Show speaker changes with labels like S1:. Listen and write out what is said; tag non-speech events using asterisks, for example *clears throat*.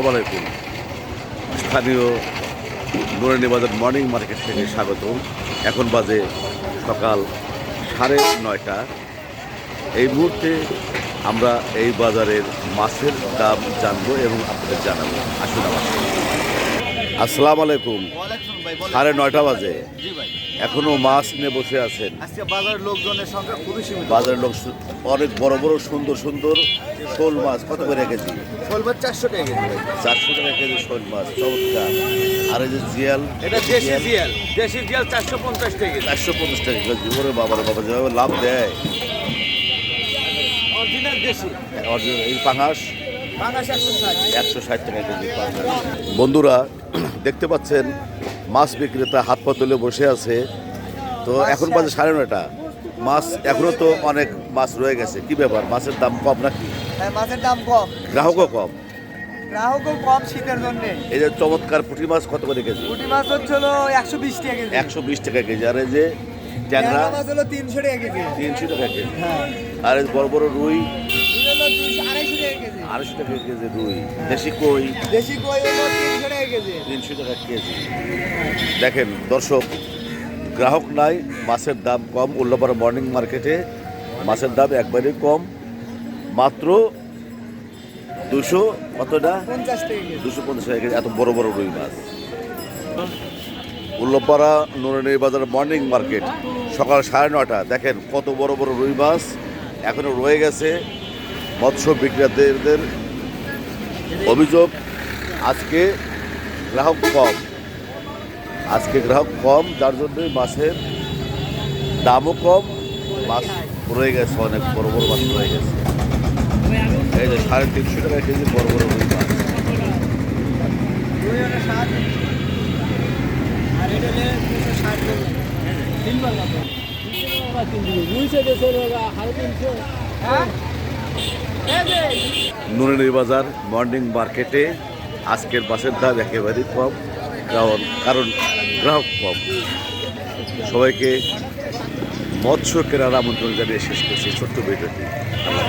S1: আসসালামু স্থানীয় নুরানি বাজার মর্নিং মার্কেট থেকে স্বাগত এখন বাজে সকাল সাড়ে নয়টা। এই মুহূর্তে আমরা এই বাজারের মাছের দাম জানব এবং আপনাদের জানাব। আসুন আমার। আসসালামু আলাইকুম। সাড়ে নয়টা বাজে। এখনও মাছ নিয়ে বসে আছেন।
S2: বাজারের লোকজনের সংখ্যা খুবই সীমিত।
S1: বাজারের লোক অনেক বড় বড় সুন্দর সুন্দর শোল মাছ। কত করে কেজি?
S2: শোলবার চারশো টাকা কেজি
S1: চারশো টাকা কেজি শোল মাছ চমৎকার। আর এই যে জিয়াল
S2: এটা দেশি জিয়াল। দেশি জিয়াল চারশো পঞ্চাশ টাকা
S1: চারশো পঞ্চাশ টাকা কেজি। ওরে বাবার বাবা যেভাবে লাভ দেয়।
S2: অরিজিনাল দেশি।
S1: অরিজিনাল এই পাঙাশ
S2: একশো ষাট।
S1: একশো ষাট টাকা কেজি পাঙাশ। বন্ধুরা *clears throat* দেখতে পাচ্ছেন মাছ বিক্রেতা হাত পা তুলে বসে আছে। তো এখন বাজে সাড়ে নয়টা। মাছ এখনও তো অনেক মাছ রয়ে গেছে। কি ব্যাপার? মাছের দাম কম নাকি?
S2: হ্যাঁ মাছের দাম কম।
S1: গ্রাহকও কম।
S2: গ্রাহকও কম শীতের জন্য।
S1: এই যে চমৎকার পুঁটি মাছ কত করে কেজি?
S2: পুঁটি মাছ হচ্ছে হলো একশো বিশ টাকা কেজি।
S1: একশো বিশ টাকা কেজি। আর এই যে ট্যাংরা?
S2: মাছ হলো তিনশো টাকা কেজি।
S1: তিনশো টাকা কেজি।
S2: হ্যাঁ।
S1: আর বড় বড় রুই
S2: হলো দুশো আড়াইশো টাকা কেজি
S1: আড়াইশো টাকা কেজি রুই। দেশি কই?
S2: দেশি কই তিনশো টাকা কেজি।
S1: তিনশো টাকা কেজি। দেখেন দর্শক গ্রাহক নাই মাছের দাম কম উল্লাপাড়া মর্নিং মার্কেটে মাছের দাম একবারে কম। মাত্র দুশো কতটা দুশো পঞ্চাশ টাকা কেজি। এত বড় বড় রুই মাছ। উল্লাপাড়া নুরানি বাজার মর্নিং মার্কেট সকাল সাড়ে নটা দেখেন কত বড় বড় রুই মাছ এখনও রয়ে গেছে। মৎস্য বিক্রেতাদের অভিযোগ, আজকে গ্রাহক কম। আজকে গ্রাহক কম, যার জন্যই মাছের দামও কম, মাছ রয়ে গেছে, অনেক বড় বড় মাছ রয়ে গেছে। এই যে সাড়ে তিনশো টাকা কেজি বড় বড় মাছ। নুরানি বাজার, মর্নিং মার্কেটে আজকের বাসের দাম একেবারেই কম, কারণ কারণ গ্রাহক কম সবাইকে মৎস্য কেনার আমন্ত্রণ জানিয়ে শেষ করছি ছোট্ট ভিডিওটি আল্লাহ।